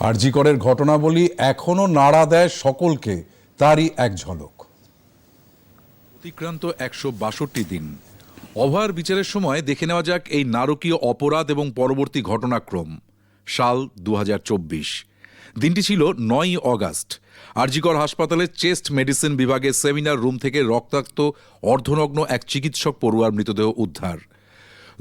আরজি করের ঘটনাবলী এখনও নাড়া দেয় সকলকে, তারই এক ঝলক। অতিক্রান্ত একশো বাষট্টি দিন। অভয়ার বিচারের সময় দেখে নেওয়া যাক এই নারকীয় অপরাধ এবং পরবর্তী ঘটনাক্রম। সাল দু হাজার চব্বিশ। দিনটি ছিল নয়ই অগাস্ট। আরজিকর হাসপাতালের চেস্ট মেডিসিন বিভাগের সেমিনার রুম থেকে রক্তাক্ত অর্ধনগ্ন এক চিকিৎসক পড়ুয়ার মৃতদেহ উদ্ধার।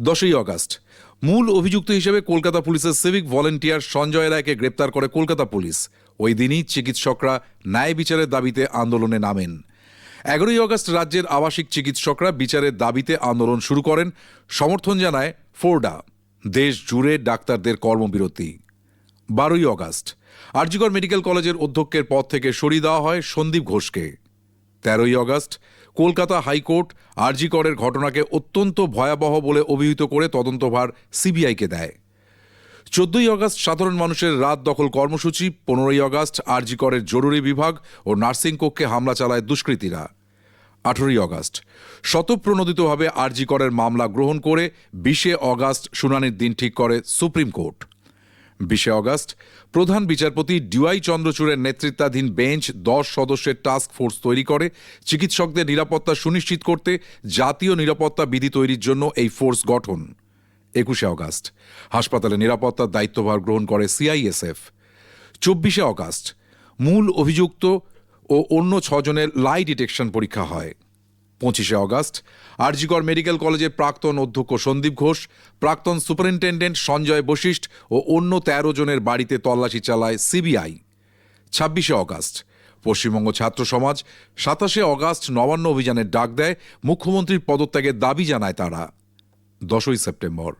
দশই অগাস্ট। মূল অভিযুক্ত হিসেবে কলকাতা পুলিশের সিভিক ভলেন্টিয়ার সঞ্জয় রায়কে গ্রেপ্তার করে কলকাতা পুলিশ। ওই দিনই চিকিৎসকরা ন্যায় বিচারের দাবিতে আন্দোলনে নামেন। এগারোই অগস্ট রাজ্যের আবাসিক চিকিৎসকরা বিচারের দাবিতে আন্দোলন শুরু করেন, সমর্থন জানায় ফোর্ডা। দেশ জুড়ে ডাক্তারদের কর্মবিরতি। বারোই অগস্ট। আরজিকর মেডিকেল কলেজের অধ্যক্ষের পদ থেকে সরিয়ে দেওয়া হয় সন্দীপ ঘোষকে। তেরোই অগস্ট কলকাতা হাইকোর্ট আরজি করের ঘটনাকে অত্যন্ত ভয়াবহ বলে অভিহিত করে তদন্তভার সিবিআইকে দেয়। চোদ্দই অগস্ট সাধারণ মানুষের রাত দখল কর্মসূচি, পনেরোই অগস্ট আরজি করের জরুরি বিভাগ ও নার্সিং কক্ষে হামলা চালায় দুষ্কৃতীরা। আঠেরোই অগস্ট শতপ্রণোদিতভাবে আরজি করের মামলা গ্রহণ করে বিশে অগস্ট শুনানির দিন ঠিক করে সুপ্রিম কোর্ট। বিশে অগস্ট, প্রধান বিচারপতি ডিওয়াই চন্দ্রচূড়ের নেতৃত্বাধীন বেঞ্চ দশ সদস্যের টাস্ক ফোর্স তৈরি করে, চিকিৎসকদের নিরাপত্তা সুনিশ্চিত করতে জাতীয় নিরাপত্তা বিধি তৈরির জন্য এই ফোর্স গঠন। একুশে অগস্ট, হাসপাতালে নিরাপত্তার দায়িত্বভার গ্রহণ করে সিআইএসএফ চব্বিশে অগস্ট, মূল অভিযুক্ত ও অন্য ছজনের লাই ডিটেকশন পরীক্ষা হয়। পঁচিশে অগস্ট। আরজিকর মেডিকেল কলেজের প্রাক্তন অধ্যক্ষ সন্দীপ ঘোষ, প্রাক্তন সুপারিনটেন্ডেন্ট সঞ্জয় বশিষ্ঠ ও অন্য তেরো জনের বাড়িতে তল্লাশি চালায় সিবিআই। ছাব্বিশে অগস্ট। পশ্চিমবঙ্গ ছাত্র সমাজ সাতাশে অগস্ট নবান্ন অভিযানের ডাক দেয় মুখ্যমন্ত্রীর পদত্যাগের দাবি জানায় তারা। দশই সেপ্টেম্বর।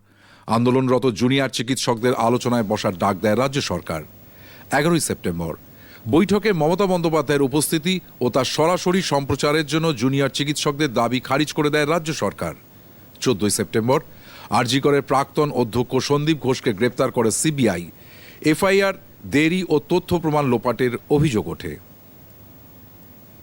আন্দোলনরত জুনিয়র চিকিৎসকদের আলোচনায় বসার ডাক দেয় রাজ্য সরকার। এগারোই সেপ্টেম্বর। বৈঠকে মমতা বন্দ্যোপাধ্যায়ের উপস্থিতি ও তার সরাসরি সম্প্রচারের জন্য জুনিয়র চিকিৎসকদের দাবি খারিজ করে দেয় রাজ্য সরকার। চোদ্দই সেপ্টেম্বর, আরজিকরের প্রাক্তন অধ্যক্ষ সন্দীপ ঘোষকে গ্রেপ্তার করে সিবিআই। এফআইআর, দেরি ও তথ্য প্রমাণ লোপাটের অভিযোগ ওঠে।